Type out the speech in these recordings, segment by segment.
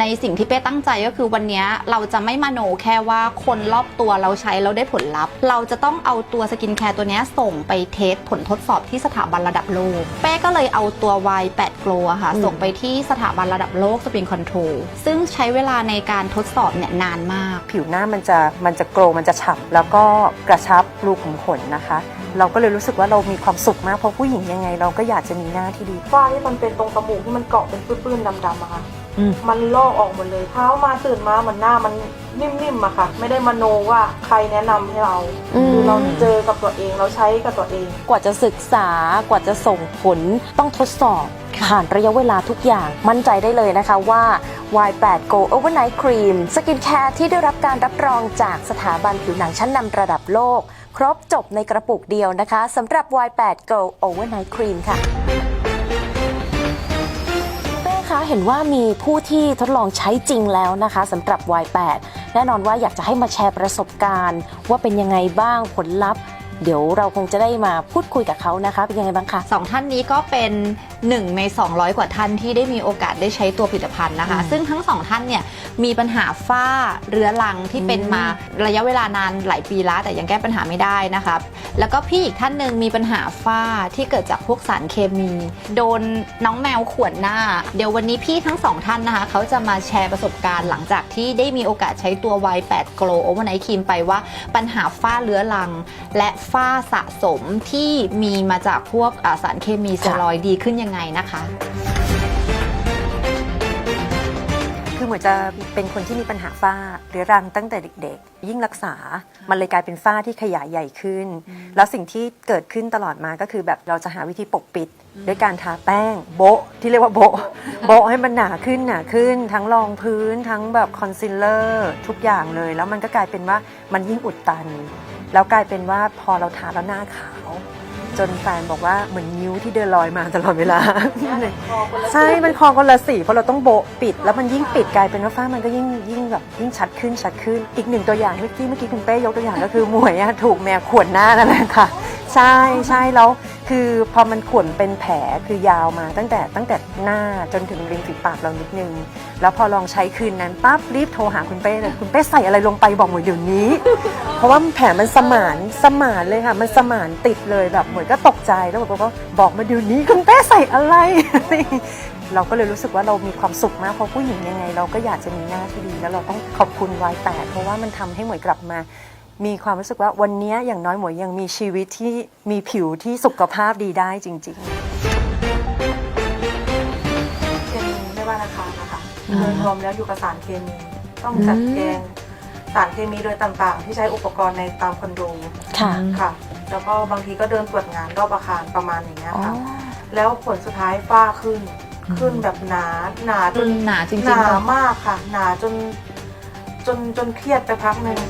ในสิ่งที่เป้ตั้งใจก็คือวันเนี้ยเราจะไม่มาโนแค่ว่าคนรอบตัวเราใช้แล้วได้ผลลัพธ์ เราจะต้องเอาตัวสกินแคร์ตัวเนี้ยส่งไปเทสผลทดสอบที่สถาบันระดับโลก เป้ก็เลยเอาตัว Y8 Glow อะค่ะอืมส่งไปที่สถาบันระดับโลกสปริงคอนโทรลซึ่งใช้เวลาในการทดสอบเนี่ยนานมาก ผิวหน้ามันจะมันจะโกรมันจะฉ่ำแล้วก็กระชับรูขุมขนนะคะ เราก็เลยรู้สึกว่าเรามีความสุขมากเพราะผู้หญิงยังไง เราก็อยากจะมีหน้าที่ดีฝ้าที่มันเป็นตรงจมูกที่มันเกาะเป็นปื้นๆดำๆอะค่ะ อืม มันลอกออกหมดเลยเช้ามาตื่นมาเหมือนหน้ามันนิ่มๆอะค่ะ ไม่ได้มโนว่าใครแนะนำให้เราอืม คือเราเจอกับตัวเองเราใช้กับตัวเอง กว่าจะศึกษากว่าจะส่งผลต้องทดสอบผ่านระยะเวลาทุกอย่างมั่นใจได้เลยนะคะว่า Y8 Go Overnight Cream สกินแคร์ที่ได้รับการรับรองจากสถาบันผิวหนังชั้นนำระดับโลก ครบจบในกระปุกเดียวนะคะสำหรับ Y8 Go Overnight Cream ค่ะ เป้คะเห็นว่ามีผู้ที่ทดลองใช้จริงแล้วนะคะสำหรับ Y8 แน่นอนว่าอยากจะให้มาแชร์ประสบการณ์ ว่าเป็นยังไงบ้างผลลัพธ์ เดี๋ยวเราคงจะได้มาพูดคุยกับเขานะคะ เป็นยังไงบ้างคะ สองท่านนี้ก็เป็นหนึ่งใน 200 กว่าท่านที่ได้มีโอกาสได้ใช้ตัวผลิตภัณฑ์นะคะอืมซึ่งทั้งสองท่านเนี่ยมีปัญหาฝ้าเรื้อรังที่เป็นอืมมาระยะเวลานานหลายปีแล้วแต่ยังแก้ปัญหาไม่ได้นะคะแล้วก็พี่อีกท่านหนึ่งมีปัญหาฝ้าที่เกิดจากพวกสารเคมี โดนน้องแมวข่วนหน้า เดี๋ยววันนี้พี่ทั้งสองท่านนะคะเขาจะมาแชร์ประสบการณ์หลังจากที่ได้มีโอกาสใช้ตัว Y8 Glow Overnight Cream ไปว่าปัญหาฝ้าเรื้อรัง และฝ้าสะสมที่มีมาจากพวกสารเคมีสเตียรอยด์ดีขึ้นยังไงนะคะ คือเหมือนจะเป็นคนที่มีปัญหาฝ้าเรื้อรังตั้งแต่เด็กๆ ยิ่งรักษา มันเลยกลายเป็นฝ้าที่ขยายใหญ่ขึ้น แล้วสิ่งที่เกิดขึ้นตลอดมาก็คือแบบเราจะหาวิธีปกปิด ด้วยการทาแป้ง โบะที่เรียกว่าโบะโบะให้มันหนาขึ้นหนาขึ้น ทั้งรองพื้นทั้งแบบคอนซีลเลอร์ทุกอย่างเลย แล้วมันก็กลายเป็นว่ามันยิ่งอุดตัน แล้วกลายเป็นว่าพอเราทาแล้วหน้าขาว จนแฟนบอกว่าเหมือนนิ้วที่เดินลอยมาตลอดเวลา ใช่ มันคอคนละสีเพราะเราต้องโบะปิด แล้วมันยิ่งปิดกลายเป็นว่าฝ้ามันก็ยิ่งยิ่งแบบยิ่งชัดขึ้นชัดขึ้น อีกหนึ่งตัวอย่างเมื่อกี้เมื่อกี้คุณเป้ยกตัวอย่างก็คือหมวยอะถูกแมวข่วนหน้านั่นแหละค่ะ ใช่ใช่แล้ว คือพอมันข่วนเป็นแผลคือยาวมาตั้งแต่ตั้งแต่หน้าจนถึงริมฝีปากเรานิดนึง แล้วพอลองใช้คืนนั้นปั๊บรีบโทรหาคุณเป้เลยคุณเป้ใส่อะไรลงไปบอกหมวยเดี๋ยวนี้ เพราะว่าแผลมันสมานสมานเลยค่ะ มันสมานติดเลยแบบหมวยก็ตกใจแล้วบอกว่าบอกมาเดี๋ยวนี้คุณเป้ใส่อะไร เราก็เลยรู้สึกว่าเรามีความสุขมากเพราะผู้หญิงยังไง เราก็อยากจะมีหน้าที่ดี แล้วเราต้องขอบคุณวายแปดเพราะว่ามันทำให้หมวยกลับมา มีความรู้สึกว่าวันนี้อย่างน้อยหมวยยังมีชีวิตที่มีผิวที่สุขภาพดีได้จริงๆเป็นไม่ว่าราคานะคะโดยรวมแล้วอยู่กับสารเคมี ต้องจัดแจงสารเคมีโดยต่างๆ ที่ใช้อุปกรณ์ในตามคอนโดค่ะ ค่ะ แล้วก็บางทีก็เดินตรวจงานรอบอาคารประมาณอย่างเงี้ยอ๋อค่ะ แล้วผลสุดท้ายฝ้าขึ้น ขึ้นแบบหนาหนาจนหนาจริงๆหนาเนอะมากค่ะ หนาจน จนจนเครียดไปพักหนึ่ง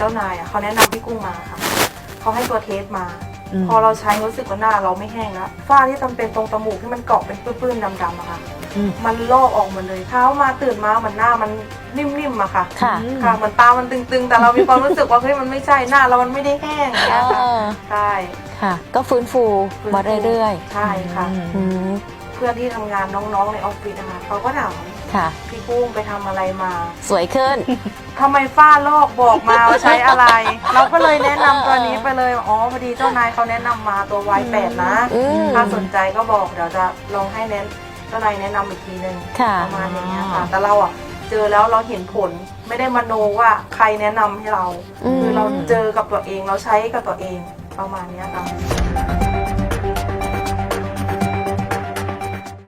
เจ้านายอะเขาแนะนำพี่กุ้งมาค่ะเขาให้ตัวเทสมา อืมพอเราใช้รู้สึกว่าหน้าเราไม่แห้งแล้วฝ้าที่ทำเป็นตรงจมูกที่มันเกาะเป็นปื้นๆดำๆอะค่ะ อืม มันลอกออกหมดเลยเช้ามาตื่นมามันหน้ามันนิ่มๆอะค่ะ ค่ะค่ะเหมือนตามันตึงๆ แต่เรามีความรู้สึกว่าเฮ้ยมันไม่ใช่หน้าเรามันไม่ได้แห้งอย่างเงี้ยค่ะอ่าใช่ค่ะ ก็ฟื้นฟูมาเรื่อยใช่ค่ะๆอืม เพื่อนที่ทำงานน้องๆในออฟฟิศนะคะเขาก็ถาม ค่ะ พี่กุ้งไปทำอะไรมาสวยขึ้น ทำไมฝ้าลอกบอกมาว่าใช้อะไร เราก็เลยแนะนำตัวนี้ไปเลยอ๋อพอดีเจ้านายเขาแนะนำมาตัววายแปดนะ อืม ถ้าสนใจก็บอกเดี๋ยวจะลองให้แนะเจ้านายแนะนำอีกทีหนึ่งค่ะ ประมาณอย่างเงี้ยค่ะแต่เราอะเจอแล้วเราเห็นผลไม่ได้มโนว่าใครแนะนำให้เรา อืม คือเราเจอกับตัวเองเราใช้กับตัวเองประมาณเนี้ยค่ะ